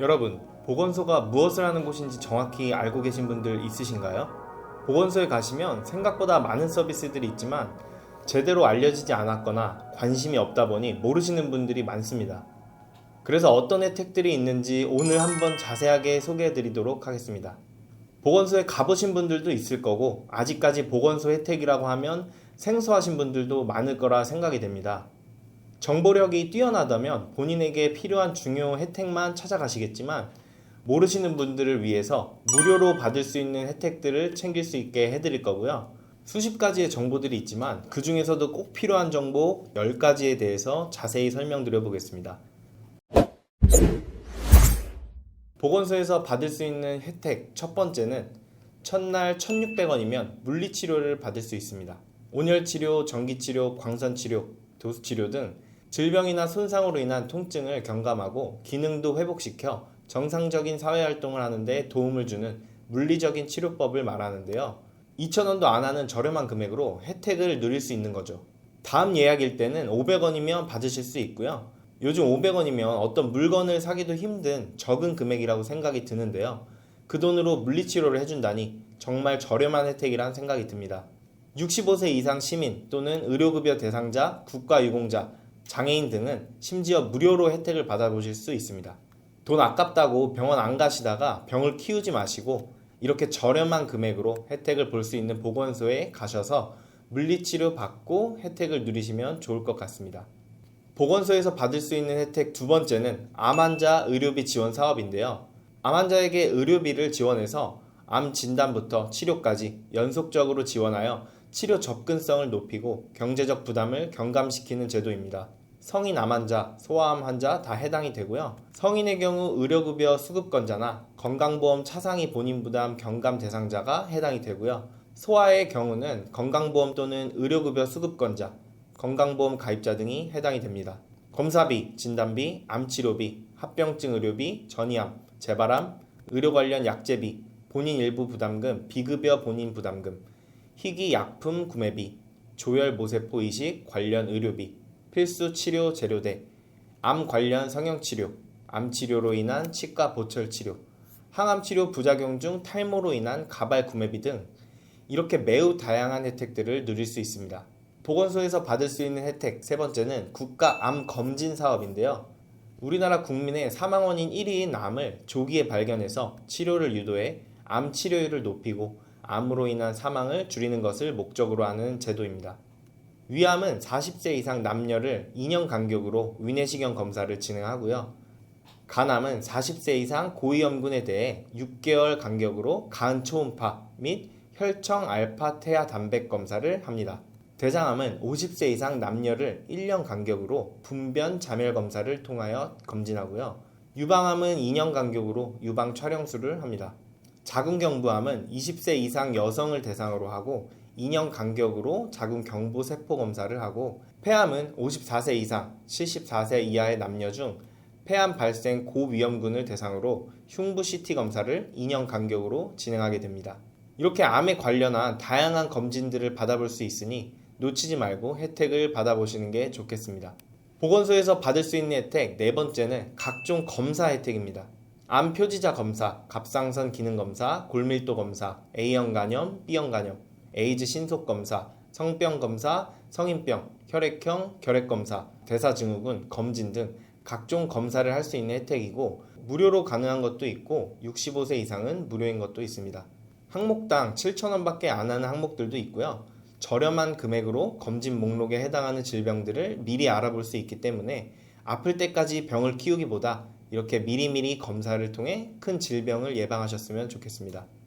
여러분, 보건소가 무엇을 하는 곳인지 정확히 알고 계신 분들 있으신가요? 보건소에 가시면 생각보다 많은 서비스들이 있지만 제대로 알려지지 않았거나 관심이 없다 보니 모르시는 분들이 많습니다. 그래서 어떤 혜택들이 있는지 오늘 한번 자세하게 소개해 드리도록 하겠습니다. 보건소에 가보신 분들도 있을 거고, 아직까지 보건소 혜택이라고 하면 생소하신 분들도 많을 거라 생각이 됩니다. 정보력이 뛰어나다면 본인에게 필요한 중요 혜택만 찾아가시겠지만, 모르시는 분들을 위해서 무료로 받을 수 있는 혜택들을 챙길 수 있게 해드릴 거고요. 수십 가지의 정보들이 있지만 그 중에서도 꼭 필요한 정보 10가지에 대해서 자세히 설명드려 보겠습니다. 보건소에서 받을 수 있는 혜택 첫 번째는 첫날 1,600원이면 물리치료를 받을 수 있습니다. 온열치료, 전기치료, 광선치료, 도수치료 등 질병이나 손상으로 인한 통증을 경감하고 기능도 회복시켜 정상적인 사회활동을 하는데 도움을 주는 물리적인 치료법을 말하는데요. 2,000원도 안 하는 저렴한 금액으로 혜택을 누릴 수 있는 거죠. 다음 예약일 때는 500원이면 받으실 수 있고요. 요즘 500원이면 어떤 물건을 사기도 힘든 적은 금액이라고 생각이 드는데요. 그 돈으로 물리치료를 해준다니 정말 저렴한 혜택이란 생각이 듭니다. 65세 이상 시민 또는 의료급여 대상자, 국가유공자, 장애인 등은 심지어 무료로 혜택을 받아보실 수 있습니다. 돈 아깝다고 병원 안 가시다가 병을 키우지 마시고 이렇게 저렴한 금액으로 혜택을 볼 수 있는 보건소에 가셔서 물리치료 받고 혜택을 누리시면 좋을 것 같습니다. 보건소에서 받을 수 있는 혜택 두 번째는 암 환자 의료비 지원 사업인데요. 암 환자에게 의료비를 지원해서 암 진단부터 치료까지 연속적으로 지원하여 치료 접근성을 높이고 경제적 부담을 경감시키는 제도입니다. 성인 암 환자, 소아암 환자 다 해당이 되고요. 성인의 경우 의료급여 수급권자나 건강보험 차상위 본인 부담 경감 대상자가 해당이 되고요. 소아의 경우는 건강보험 또는 의료급여 수급권자, 건강보험 가입자 등이 해당이 됩니다. 검사비, 진단비, 암치료비, 합병증 의료비, 전이암, 재발암, 의료 관련 약제비, 본인 일부 부담금, 비급여 본인 부담금, 희귀 약품 구매비, 조혈 모세포 이식 관련 의료비, 필수 치료 재료대, 암 관련 성형 치료, 암 치료로 인한 치과 보철 치료, 항암 치료 부작용 중 탈모로 인한 가발 구매비 등 이렇게 매우 다양한 혜택들을 누릴 수 있습니다. 보건소에서 받을 수 있는 혜택 세 번째는 국가 암 검진 사업인데요. 우리나라 국민의 사망 원인 1위인 암을 조기에 발견해서 치료를 유도해 암 치료율을 높이고 암으로 인한 사망을 줄이는 것을 목적으로 하는 제도입니다. 위암은 40세 이상 남녀를 2년 간격으로 위내시경 검사를 진행하고요. 간암은 40세 이상 고위험군에 대해 6개월 간격으로 간 초음파 및 혈청 알파 태아 단백 검사를 합니다. 대장암은 50세 이상 남녀를 1년 간격으로 분변 자멸 검사를 통하여 검진하고요. 유방암은 2년 간격으로 유방 촬영술을 합니다. 자궁경부암은 20세 이상 여성을 대상으로 하고 2년 간격으로 자궁 경부 세포 검사를 하고 폐암은 54세 이상 74세 이하의 남녀 중 폐암 발생 고위험군을 대상으로 흉부 CT 검사를 2년 간격으로 진행하게 됩니다. 이렇게 암에 관련한 다양한 검진들을 받아볼 수 있으니 놓치지 말고 혜택을 받아보시는 게 좋겠습니다. 보건소에서 받을 수 있는 혜택 네 번째는 각종 검사 혜택입니다. 암 표지자 검사, 갑상선 기능 검사, 골밀도 검사, A형 간염, B형 간염, 에이즈 신속 검사, 성병 검사, 성인병, 혈액형, 결핵 검사, 대사증후군 검진 등 각종 검사를 할 수 있는 혜택이고 무료로 가능한 것도 있고 65세 이상은 무료인 것도 있습니다. 항목당 7,000원밖에 안 하는 항목들도 있고요. 저렴한 금액으로 검진 목록에 해당하는 질병들을 미리 알아볼 수 있기 때문에 아플 때까지 병을 키우기보다 이렇게 미리미리 검사를 통해 큰 질병을 예방하셨으면 좋겠습니다.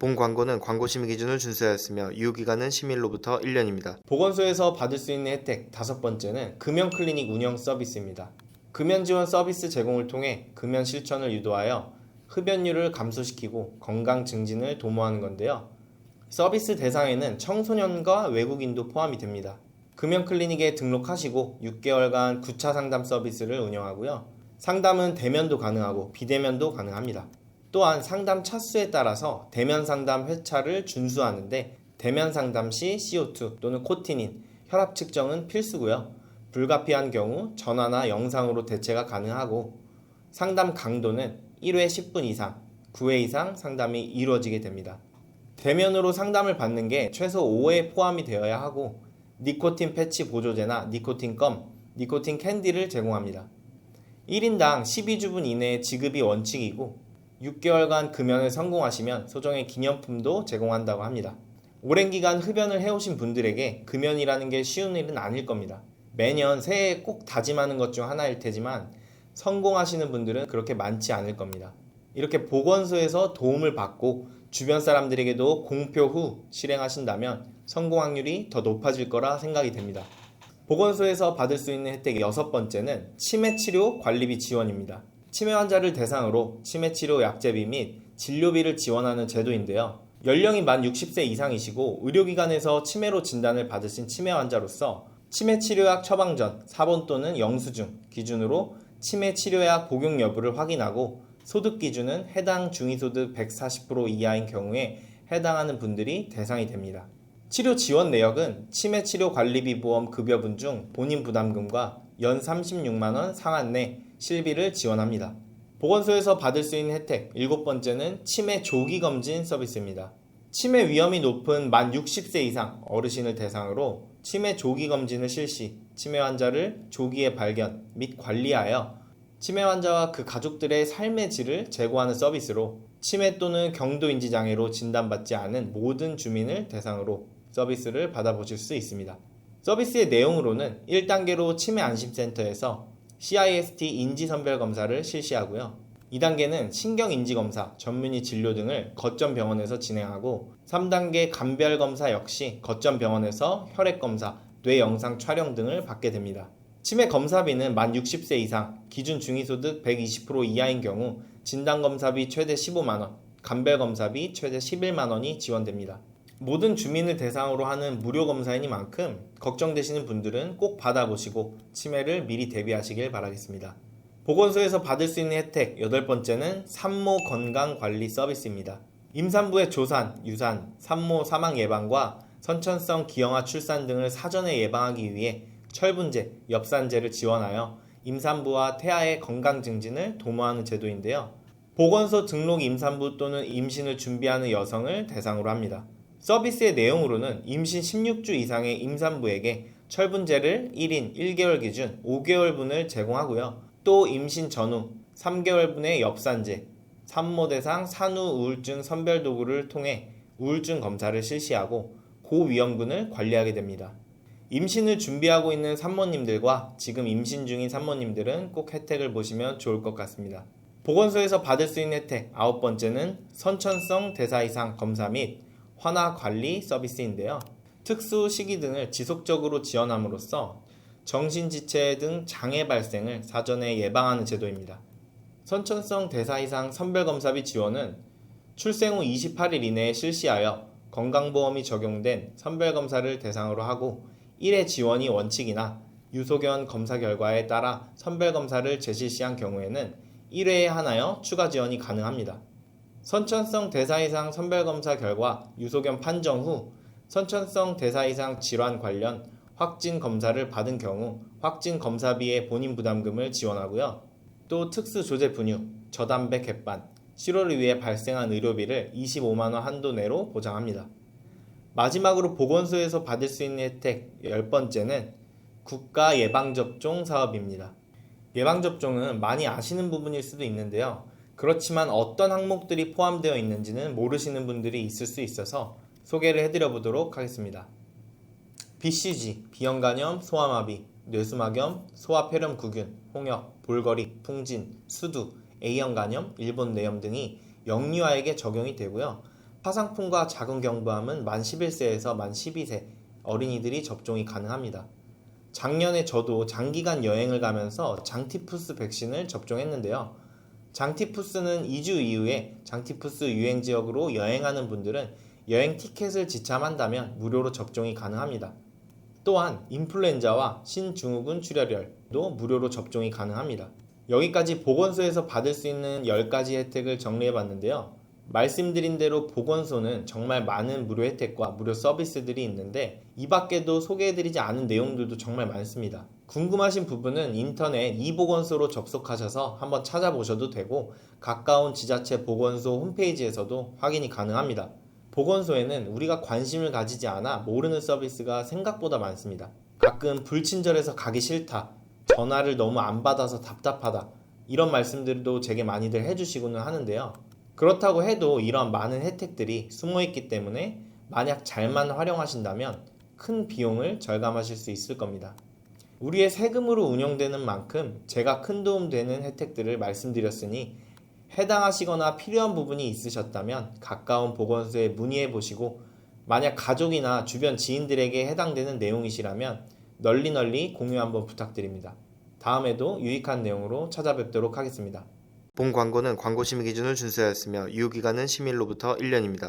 본 광고는 광고 심의 기준을 준수하였으며 유효 기간은 심의일로부터 1년입니다. 보건소에서 받을 수 있는 혜택 다섯 번째는 금연 클리닉 운영 서비스입니다. 금연 지원 서비스 제공을 통해 금연 실천을 유도하여 흡연율을 감소시키고 건강 증진을 도모하는 건데요. 서비스 대상에는 청소년과 외국인도 포함이 됩니다. 금연 클리닉에 등록하시고 6개월간 9차 상담 서비스를 운영하고요. 상담은 대면도 가능하고 비대면도 가능합니다. 또한 상담 차수에 따라서 대면 상담 회차를 준수하는데 대면 상담 시 CO2 또는 코티닌, 혈압 측정은 필수고요. 불가피한 경우 전화나 영상으로 대체가 가능하고 상담 강도는 1회 10분 이상, 9회 이상 상담이 이루어지게 됩니다. 대면으로 상담을 받는 게 최소 5회 포함이 되어야 하고 니코틴 패치 보조제나 니코틴 껌, 니코틴 캔디를 제공합니다. 1인당 12주분 이내에 지급이 원칙이고 6개월간 금연을 성공하시면 소정의 기념품도 제공한다고 합니다. 오랜 기간 흡연을 해오신 분들에게 금연이라는 게 쉬운 일은 아닐 겁니다. 매년 새해에 꼭 다짐하는 것 중 하나일 테지만 성공하시는 분들은 그렇게 많지 않을 겁니다. 이렇게 보건소에서 도움을 받고 주변 사람들에게도 공표 후 실행하신다면 성공 확률이 더 높아질 거라 생각이 됩니다. 보건소에서 받을 수 있는 혜택 여섯 번째는 치매 치료 관리비 지원입니다. 치매 환자를 대상으로 치매 치료 약제비 및 진료비를 지원하는 제도인데요. 연령이 만 60세 이상이시고 의료기관에서 치매로 진단을 받으신 치매 환자로서 치매 치료약 처방 전 4번 또는 영수증 기준으로 치매 치료약 복용 여부를 확인하고 소득 기준은 해당 중위소득 140% 이하인 경우에 해당하는 분들이 대상이 됩니다. 치료 지원 내역은 치매 치료 관리비 보험 급여분 중 본인 부담금과 연 36만 원 상한 내 실비를 지원합니다. 보건소에서 받을 수 있는 혜택 일곱 번째는 치매 조기 검진 서비스입니다. 치매 위험이 높은 만 60세 이상 어르신을 대상으로 치매 조기 검진을 실시, 치매 환자를 조기에 발견 및 관리하여 치매 환자와 그 가족들의 삶의 질을 제고하는 서비스로 치매 또는 경도 인지 장애로 진단받지 않은 모든 주민을 대상으로 서비스를 받아보실 수 있습니다. 서비스의 내용으로는 1단계로 치매 안심센터에서 CIST 인지선별 검사를 실시하고요. 2단계는 신경인지검사, 전문의 진료 등을 거점 병원에서 진행하고 3단계 감별검사 역시 거점 병원에서 혈액검사, 뇌영상 촬영 등을 받게 됩니다. 치매 검사비는 만 60세 이상, 기준 중위소득 120% 이하인 경우 진단검사비 최대 15만원, 감별검사비 최대 11만원이 지원됩니다. 모든 주민을 대상으로 하는 무료 검사이니만큼 걱정되시는 분들은 꼭 받아보시고 치매를 미리 대비하시길 바라겠습니다. 보건소에서 받을 수 있는 혜택 여덟 번째는 산모 건강 관리 서비스입니다. 임산부의 조산, 유산, 산모 사망 예방과 선천성 기형아 출산 등을 사전에 예방하기 위해 철분제, 엽산제를 지원하여 임산부와 태아의 건강 증진을 도모하는 제도인데요. 보건소 등록 임산부 또는 임신을 준비하는 여성을 대상으로 합니다. 서비스의 내용으로는 임신 16주 이상의 임산부에게 철분제를 1인 1개월 기준 5개월분을 제공하고요. 또 임신 전후 3개월분의 엽산제, 산모 대상 산후 우울증 선별 도구를 통해 우울증 검사를 실시하고 고위험군을 관리하게 됩니다. 임신을 준비하고 있는 산모님들과 지금 임신 중인 산모님들은 꼭 혜택을 보시면 좋을 것 같습니다. 보건소에서 받을 수 있는 혜택 아홉 번째는 선천성 대사 이상 검사 및 환화 관리 서비스인데요. 특수 시기 등을 지속적으로 지원함으로써 정신지체 등 장애 발생을 사전에 예방하는 제도입니다. 선천성 대사 이상 선별검사비 지원은 출생 후 28일 이내에 실시하여 건강보험이 적용된 선별검사를 대상으로 하고 1회 지원이 원칙이나 유소견 검사 결과에 따라 선별검사를 재실시한 경우에는 1회에 한하여 추가 지원이 가능합니다. 선천성 대사 이상 선별검사 결과 유소견 판정 후 선천성 대사 이상 질환 관련 확진 검사를 받은 경우 확진 검사비의 본인 부담금을 지원하고요. 또 특수 조제 분유, 저담배 갯반, 실효를 위해 발생한 의료비를 25만원 한도 내로 보장합니다. 마지막으로 보건소에서 받을 수 있는 혜택 열 번째는 국가 예방접종 사업입니다. 예방접종은 많이 아시는 부분일 수도 있는데요. 그렇지만 어떤 항목들이 포함되어 있는지는 모르시는 분들이 있을 수 있어서 소개를 해드려 보도록 하겠습니다. BCG, 비형간염, 소아마비, 뇌수막염, 소아폐렴구균, 홍역, 볼거리, 풍진, 수두, A형 간염, 일본 뇌염 등이 영유아에게 적용이 되고요. 파상풍과 작은 경부암은 만 11세에서 만 12세 어린이들이 접종이 가능합니다. 작년에 저도 장기간 여행을 가면서 장티푸스 백신을 접종했는데요. 장티푸스는 2주 이후에 장티푸스 유행 지역으로 여행하는 분들은 여행 티켓을 지참한다면 무료로 접종이 가능합니다. 또한 인플루엔자와 신증후군 출혈열도 무료로 접종이 가능합니다. 여기까지 보건소에서 받을 수 있는 10가지 혜택을 정리해 봤는데요. 말씀드린 대로 보건소는 정말 많은 무료 혜택과 무료 서비스들이 있는데 이 밖에도 소개해드리지 않은 내용들도 정말 많습니다. 궁금하신 부분은 인터넷 이보건소로 접속하셔서 한번 찾아보셔도 되고 가까운 지자체 보건소 홈페이지에서도 확인이 가능합니다. 보건소에는 우리가 관심을 가지지 않아 모르는 서비스가 생각보다 많습니다. 가끔 불친절해서 가기 싫다, 전화를 너무 안 받아서 답답하다, 이런 말씀들도 제게 많이들 해주시고는 하는데요. 그렇다고 해도 이런 많은 혜택들이 숨어 있기 때문에 만약 잘만 활용하신다면 큰 비용을 절감하실 수 있을 겁니다. 우리의 세금으로 운영되는 만큼 제가 큰 도움 되는 혜택들을 말씀드렸으니 해당하시거나 필요한 부분이 있으셨다면 가까운 보건소에 문의해 보시고 만약 가족이나 주변 지인들에게 해당되는 내용이시라면 널리 널리 공유 한번 부탁드립니다. 다음에도 유익한 내용으로 찾아뵙도록 하겠습니다. 본 광고는 광고 심의 기준을 준수하였으며 유효기간은 시민로부터 1년입니다.